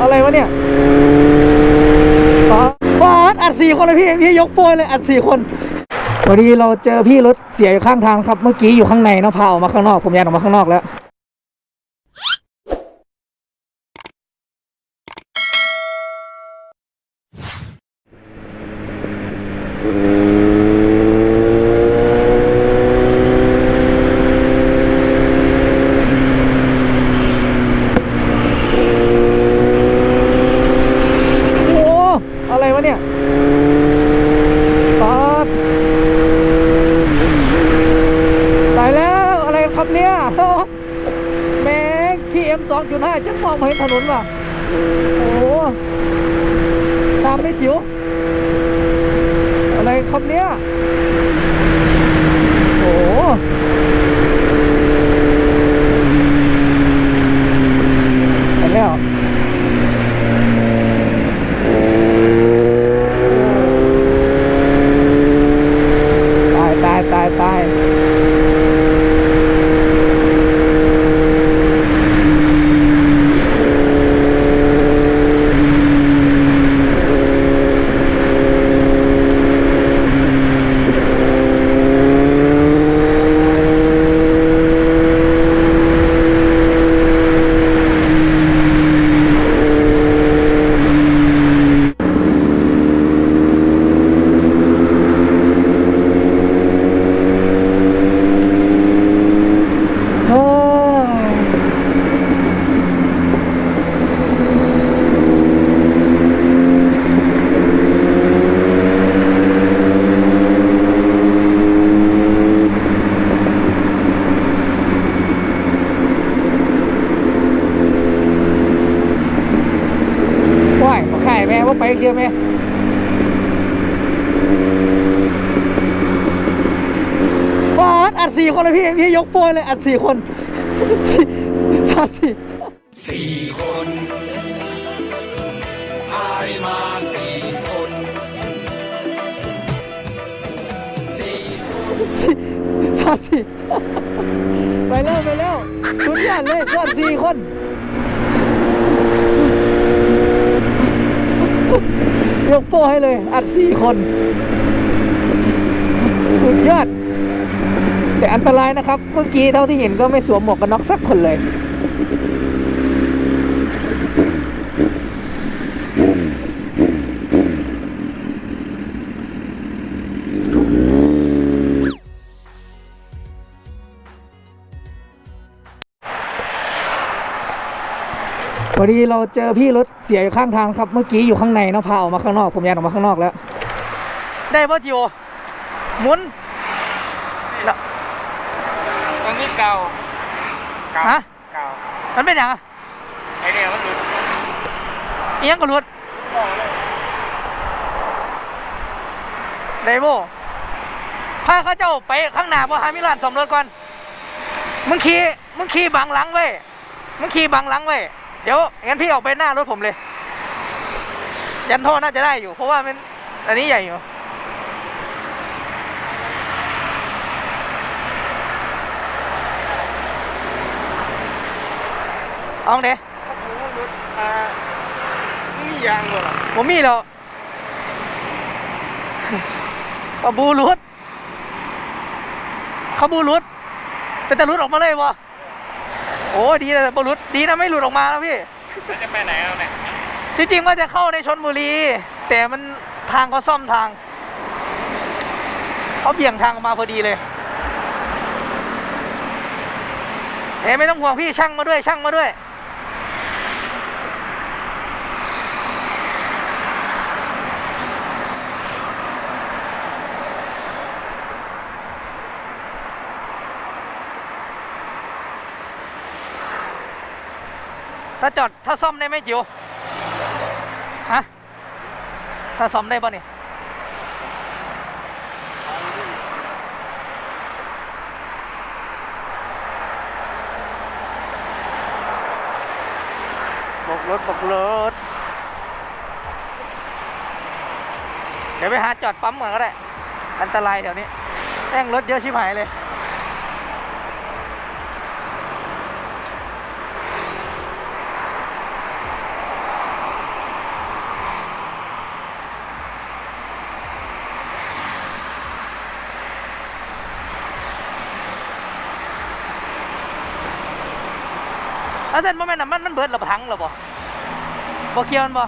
อะไรวะเนี่ยบาสอัดสี่คนเลยพี่ พี่ยกโปยเลยอัดสี่คนพอดีเราเจอพี่รถเสียอยู่ข้างทางครับ เมื่อกี้อยู่ข้างในเนาะพาออกมาข้างนอก ผมยันออกมาข้างนอกแล้ว โอ้โหอะไรวะเนี่ยปาดตายแล้ว อะไรครับเนี่ย แม็ กพีเอ็มองจุดห้าจะมองเห็นถนนว่ะ โอ้โหตามไม่จิ๋ว อะไรครับเนี้ยโอ้โหไปแล้ว ตายตายตายตายเฮ้ยว้ายมา ขายแม่ว่าไปเกี่ยวแม่บาสอัดสี่คนเลยพี่ พี่ยกโปรยเลยอัดสี่คนชาติสี่สี่คนอายมาสี่คนสี่คนชาติสี่ไปแล้วไปแล้วสุดยอดเลยเพื่อนสี่คน ยกโป้ให้เลย อัดสี่คน สุดยอด แต่อันตรายนะครับ เมื่อกี้เท่าที่เห็นก็ไม่สวมหมวกกันน็อกสักคนเลย อดีเราเจอพี่รถเสียอยู่ข้างทางครับ เมื่อกี้อยู่ข้างในเนาะพาออกมาข้างนอก ผมยันออกมาข้างนอกแล้ว ได้ป่ะจิโอหมุนแล้วตรงนี้เก่าเก่าฮะเก่ามันเป็นอย่างอะไอเนี่ยมันหลุดเอียงกับรถไดโบพาเขาเจ้าไปข้างหน้าพอหามิลานสมรถก่อนมึงขี่มึงขี่บังหลังไว้มึงขี่บังหลังไว้ เดี๋ยวงั้นพี่ออกไปหน้ารถผมเลย ยันโทษน่าจะได้อยู่ เพราะว่ามันอันนี้ใหญ่อยู่เอาเด้ถ้าผมมันหลุดอ่าไม่มียางบ่หรอผมมีแล้วปะบูรุดเขาบูรุดเป็นตะรุดออกมาเลยวะ โอ้ดีเลยบรุดดีนะไม่หลุดออกมาแล้วพี่ แล้วจะไปไหนแล้วเนี่ยที่จริงว่าจะเข้าในชนบุรี แต่มันทางเขาซ่อมทาง เขาเบี่ยงทางออกมาพอดีเลยเอ้ไม่ต้องห่วงพี่ช่างมาด้วยช่างมาด้วย ถ้าจอดถ้าซ่อมได้ไหมจิ๋วฮะถ้าซ่อมได้ป่ะเนี่ยบกรถบกรถ เดี๋ยวไปหาจอดปั๊มก่อนก็ได้ อันตรายเดี๋ยวนี้แม่งรถเยอะชิบหายเลย แล้วเส้นบ่แม่นน้ำมันมันเบิดหรือบ่ทั้งหรือบ่บ่เกี่ยวมันบ่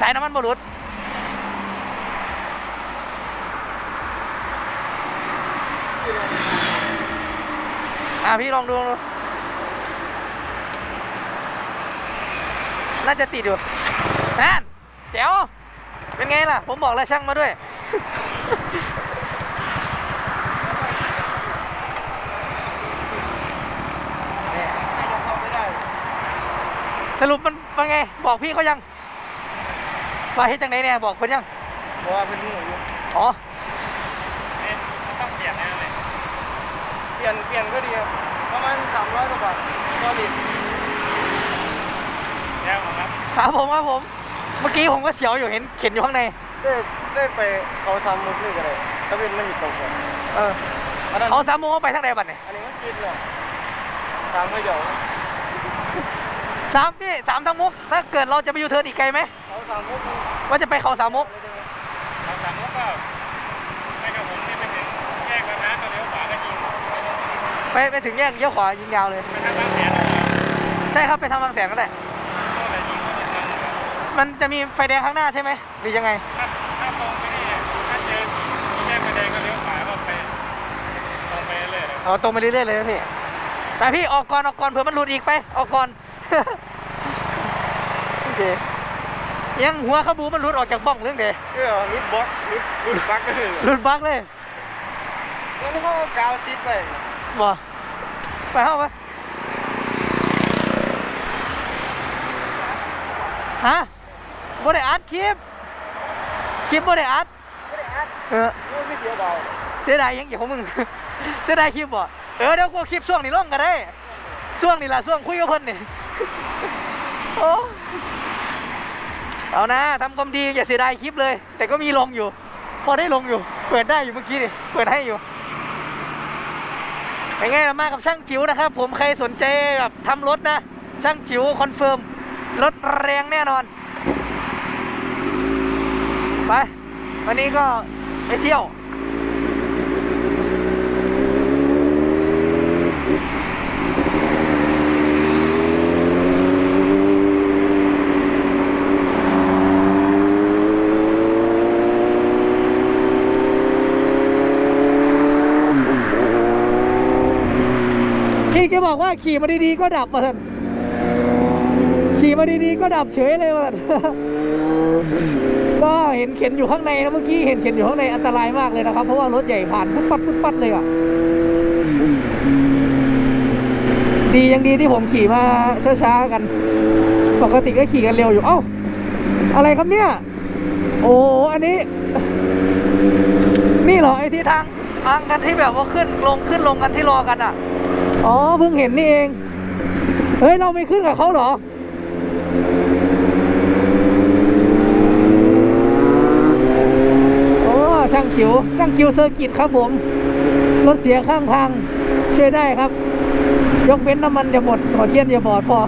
สายน้ำมันบ่หลุดอะพี่ลองดูลองดูน่าจะติดอยู่นั่นแจ๋วเป็นไงล่ะ ผมบอกแล้วช่างมาด้วย น่าจะเข้าไม่ได้ สรุปมันเป็นไง บอกพี่เขายังว่าเฮ็ดจังไหนเนี่ยบอกเพิ่นยังเพราะว่าเป็นหนูอยู่อ๋อต้องเปลี่ยนแน่เลยเปลี่ยนเปลี่ยนก็ดีครับประมาณสามร้อยกว่าบาทก็ลิตรแล้วครับครับผมครับผม เมื่อกี้ผมก็เสียวอยู่เห็นเข็นอยู่ข้างใน ได้ได้ไปเขาซ้ำมุกนี่ก็เลยถ้าเป็นไม่มีตกเลยเอออันนั้นเขาสามโมงเขาไปทางใดบัดเนี่ยอันนี้มันกินเลยสามก็เดี๋ยว สามพี่สามทางมุก ถ้าเกิดเราจะไปยูเทิร์นอีกไกลไหมเขาสามมุกว่าจะไปเขาสามมุกเขาสามมุกก็ไม่กับผมนี่ไปถึงแยกแล้วนะก็เลี้ยวขวาก็ยิงไปไปถึงแยกเลี้ยวขวายิงยาวเลยไปทางบางแสนใช่ครับไปทางบางแสนก็ได้ก็เลยยิงก็เลยทางมันจะมีไฟแดงข้างหน้าใช่ไหมหรือยังไงถ้าถ้าตรงไปนี่เนี่ยถ้าเจอแยกไฟแดงก็เลี้ยวขวาก็ไปตรงไปเรื่อยๆเลยเอาตรงไปเรื่อยๆเลยนะพี่ไปพี่ออกก่อนออกก่อนเผื่อมันหลุดอีกไปออกก่อน โอเคยังหัวขบูมันหลุดออกจากบ้องเรื่องเดเออรุดบล็อกรุดรุดบักก็คือหลุดบักเลยแล้วเขาเอากาวติดไปบ่ไปเข้าไปฮะบ่ได้อัดคลิปคลิปบ่ได้อัดไม่ได้อัดเออรู้ไม่เสียดายเสียดายยังอย่างของมึง เสียดายคลิปบ่เออเดี๋ยวกูเอาคลิปช่วงนี้ลงก็ได้ช่วงนี้ล่ะช่วงคุยกับเพิ่นนี่ โอ้เอานะทำความดีอย่าเสียดายคลิปเลย แต่ก็มีลงอยู่ พอได้ลงอยู่ เปิดได้อยู่เมื่อกี้นี่เปิดให้อยู่เป็นไงมากับช่างจิ๋วนะครับ ผมใครสนใจแบบทำรถนะ ช่างจิ๋วคอนเฟิร์มรถแรงแน่นอน ไป วันนี้ก็ไปเที่ยว แกบอกว่าขี่มาดีๆก็ดับมาท่านขี่มาดีๆก็ดับเฉยเลยมาท่านก็เห็นเข็นอยู่ข้างในนะเมื่อกี้เห็นเข็นอยู่ข้างในอันตรายมากเลยนะครับ เพราะว่ารถใหญ่ผ่านปุ๊บปัดปุ๊บปัดเลยอะดียังดีที่ผมขี่มาช้าๆกัน ปกติก็ขี่กันเร็วอยู่เอ้าอะไรครับเนี่ย โอ้อันนี้ นี่เหรอไอ้ที่ทางทางกันที่แบบว่าขึ้นลงขึ้นลงกันที่รอกันอะ อ๋อเพิ่งเห็นนี่เอง เฮ้ย เราไม่ขึ้นกับเขาเหรอ โอ้ ช่างคิวช่างคิวเซอร์กิตครับผม รถเสียข้างทาง ช่วยได้ครับ ยกเว้นน้ำมันอย่าหมดต่อเทียนอย่าบอดพอ